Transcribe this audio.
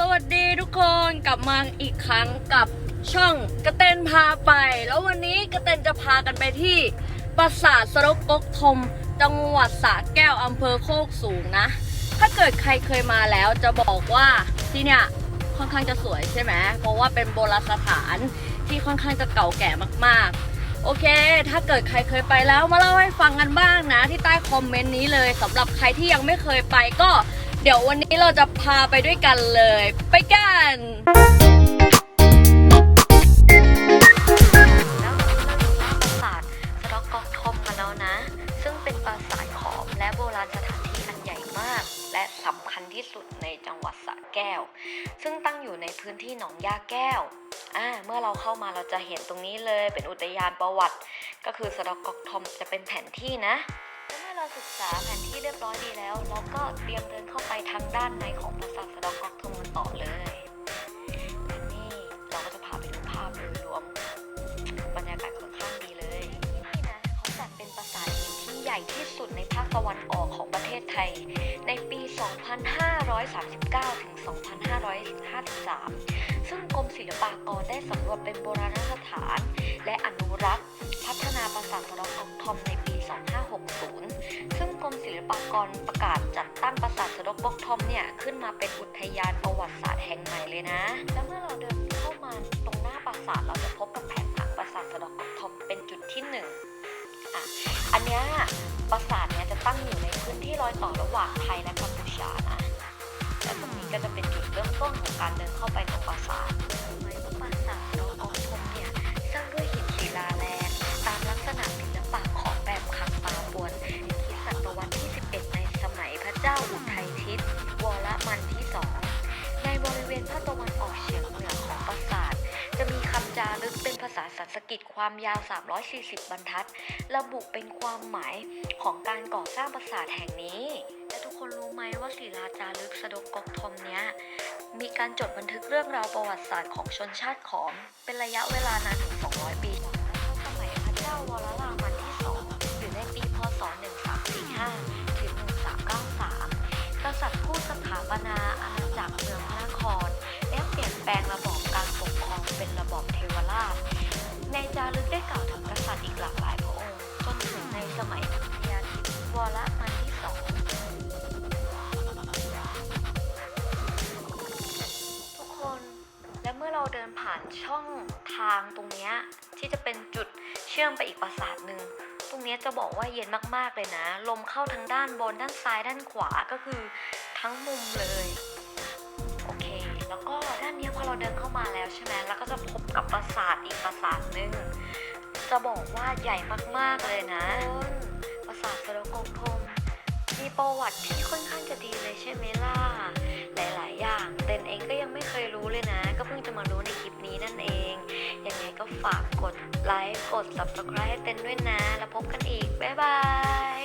สวัสดีทุกคนกลับมาอีกครั้งกับช่องกระเตนพาไป แล้ววันนี้กระเตนจะพากันไปที่ปราสาทสรกกกทมจังหวัดสระแก้วอำเภอโคกสูงนะ ถ้าเกิดใครเคยมาแล้วจะบอกว่าที่เนี่ยค่อนข้างจะสวยใช่ไหมเพราะว่าเป็นโบราณสถานที่ค่อนข้างจะเก่าแก่มากๆ โอเค ถ้าเกิดใครเคยไปแล้วมาเล่าให้ฟังกันบ้างนะ ที่ใต้คอมเมนต์นี้เลยสำหรับใครที่ยังไม่เคยไปก็ เดี๋ยววันนี้เราจะพาไปด้วยกันเลย ไปกันแล้วปราสาทสระกอกทมกันแล้วนะ ซึ่งเป็นปราสาทขอมและโบราณสถานที่อันใหญ่มาก และสำคัญที่สุดในจังหวัดสระแก้ว ซึ่งตั้งอยู่ในพื้นที่หนองยาแก้วอ่าเมื่อเราเข้ามาเราจะเห็นตรงนี้เลยเป็นอุทยานประวัติ ก็คือสระกอกทมจะเป็นแผนที่นะ และเมื่อเราศึกษาแผนที่เรียบร้อยดีแล้ว เราก็เตรียมเดินเข้า ทางด้านในของประสาทสระกอกทมกันต่อเลย สุดในภาคตะวันออกของประเทศไทย ในปี 2539 ถึง 2553 ซึ่งกรมศิลปากรได้สำรวจเป็นโบราณสถาน และอนุรักษ์ พัฒนาปราสาทสระกอกทอมในปี 2560 ซึ่งกรมศิลปากรประกาศจัดตั้งปราสาทสระกกทอมเนี่ยขึ้นมาเป็นอุทยานประวัติศาสตร์แห่งใหม่เลยนะ แล้วเมื่อเราเดินเข้ามาตรงหน้าปราสาทเราจะพบกับแผนผังปราสาทสระกกทอมเป็นจุดที่หนึ่งอะ อันเนี้ย ต่อระหว่างไทยและกัมพูชานะและตรงนี้ก็จะเป็นจุดเริ่มต้นของการเดินเข้าไปตรง สันสกฤตความยาว 340 บรรทัด ระบุเป็นความหมายของการก่อสร้างปราสาทแห่งนี้ และทุกคนรู้ไหมว่าศิลาจารึกสะดกกกทมเนี้ยมีการจดบันทึกเรื่องราวประวัติศาสตร์ของชนชาติขอม เป็นระยะเวลานานถึง 200 ปีสมัยพระเจ้าวรรามันที่สองอยู่ในปีพศ 1345 ถึง 1393 กษัตริย์ผู้สถาปนาอาณาจักรเมืองพระนครและเปลี่ยนแปลงระบอบการปกครองเป็นระบอบเทวราช ในจารึกได้กล่าวถึงกษัตริย์อีกหลากหลายพระองค์ จนถึงในสมัยพญาธิวรมันที่สองทุกคนและเมื่อเราเดินผ่านช่องทางตรงนี้ที่จะเป็นจุดเชื่อมไปอีกปราสาทหนึ่งตรงนี้จะบอกว่าเย็นมากๆเลยนะ ลมเข้าทั้งด้านบนด้านซ้ายด้านขวาก็คือทั้งมุมเลย เราเดินเข้ามาแล้วใช่ไหมแล้วก็จะพบกับปราสาทอีกปราสาทหนึ่งจะบอกว่าใหญ่มากๆเลยนะปราสาทสระกงทมมีประวัติที่ค่อนข้างจะดีเลยใช่ไหมล่ะ หลายๆ อย่างเต้นเองก็ยังไม่เคยรู้เลยนะ ก็เพิ่งจะมารู้ในคลิปนี้นั่นเอง ยังไงก็ฝากกดไลค์ กด subscribe ให้เต้นด้วยนะ แล้วพบกันอีก บ๊ายบาย